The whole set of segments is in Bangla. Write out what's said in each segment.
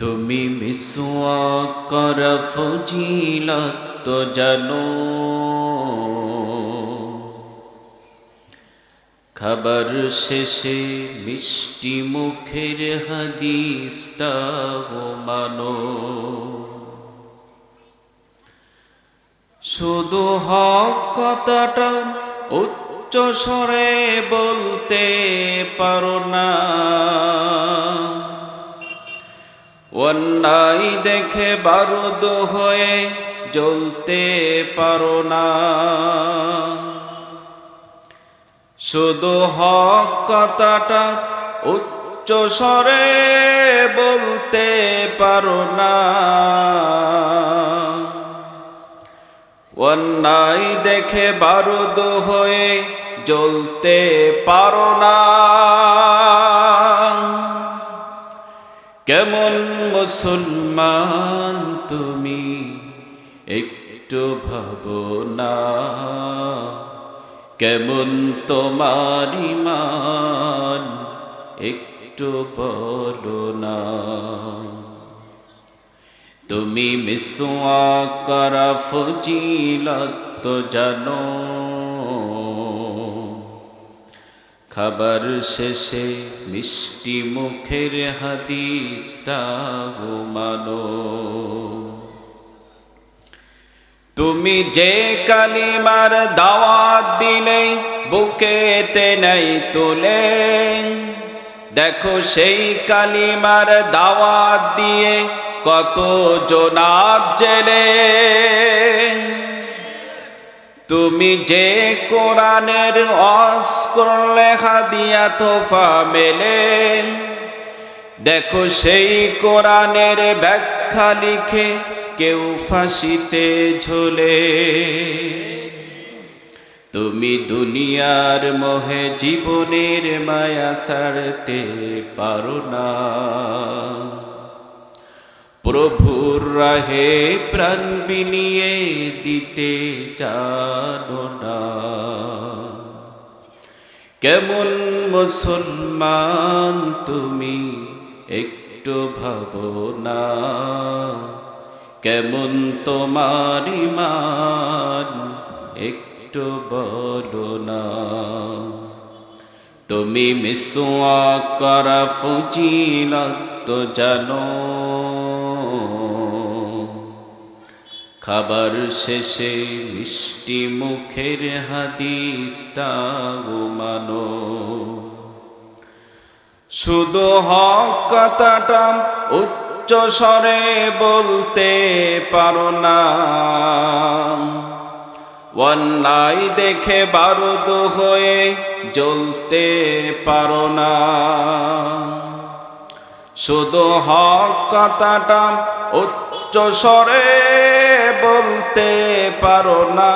তুমি মিসুয়া কর তো জানো। খবর শেষে মিষ্টি মুখের হাদিসটাও মানো। শুধু হক কথাটা উচ্চ স্বরে বলতে পারো না। অন্যায় দেখে বারুদ হয়ে জ্বলতে পারো না। শুধু হক কথাটা উচ্চ স্বরে বলতে পারো না। অন্যায় দেখে বারুদ হয়ে জ্বলতে পারো না। কেমন মুসলমান তুমি? একটু ভাবো না। কেমন তোমার ইমান একটু বলো না। তুমি মিসুয়া করা ফজিলত জানো। খাবার শেষে মিষ্টি মুখের হাদিসটা মানো। তুমি যে কালিমার দাওয়াত দিলে বুকেতে নাই তোলে। দেখো সেই কালিমার দাওয়াত দিয়ে কত জোনাব জেলে। তুমি যে কোরআনের অস্কর লেখা দিয়া তোফা মেলে। দেখো সেই কোরআনের ব্যাখ্যা লিখে কেউ ফাঁসিতে ঝোলে। তুমি দুনিয়ার মোহে জীবনের মায়া সারতে পারো না। প্রভুর রাহে প্রাণ বিনিয়ে দিতে জানো না। কেমন মুসলমান তুমি একটু ভাবো না। কেমন তোমার ইমান একটু বলো না। তুমি মিসুয়া করা ফুজিলত তো জানো। খাবার শেষে মিষ্টি মুখের হাদিসটা মানো। শুধু হক কথাটা উচ্চ স্বরে বলতে পারো না। অন্যায় দেখে বারুদ হয়ে জ্বলতে পারো না। শুধু হক কথাটা উচ্চ স্বরে বলতে পারো না।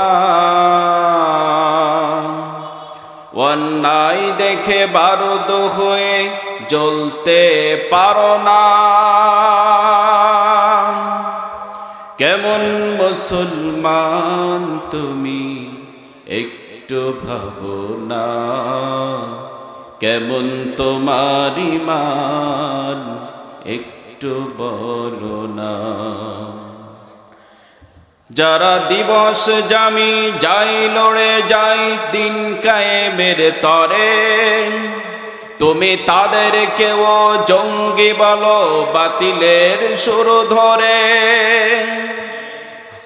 অন্যায় দেখে বারুদ হয়ে জ্বলতে পারো না। কেমন মুসলমান তুমি একটু ভাবো না। কেমন তোমার ইমান একটু বলো না। যারা দিবস জামি যাই লড়ে যাই দিন কায়েমের তরে, তুমি তাদের কেউ জঙ্গি বলো বাতিলের সুর ধরে।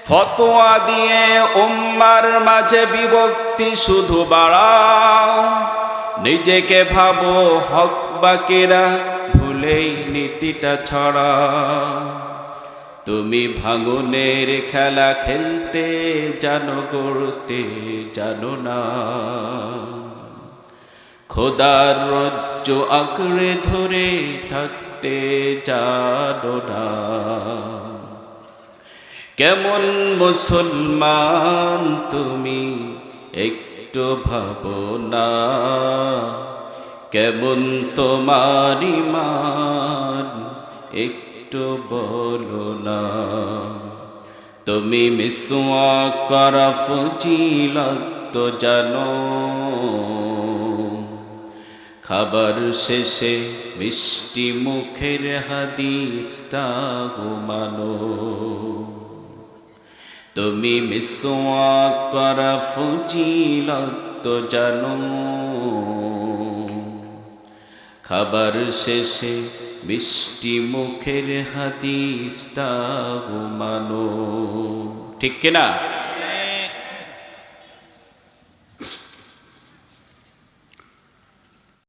ফতোয়া দিয়ে উম্মার মাঝে বিভক্তি শুধু বাড়াও, নিজেকে ভাবো হক বাকিরা ভুলেই নীতিটা ছড়া তুমি ভাঙনের খেলা খেলতে জানো করতে জানো না। খোদার রজ্জ আঁকড়ে ধরে থাকতে জানো না। কেমন মুসলমান তুমি একটু ভাবো না। কেমন তোমার ইমান একটু বলো না। তুমি মিসুয়া করা ফজিলত তো জানো। খাবার শেষে মিষ্টি মুখের হাদিসটা ঘুমানো তুমি মিসওয়া করা ফুজিলত জানো। খাবার শেষে মিষ্টি মুখের হাদিসটা ঘুমানো। ঠিক কিনা?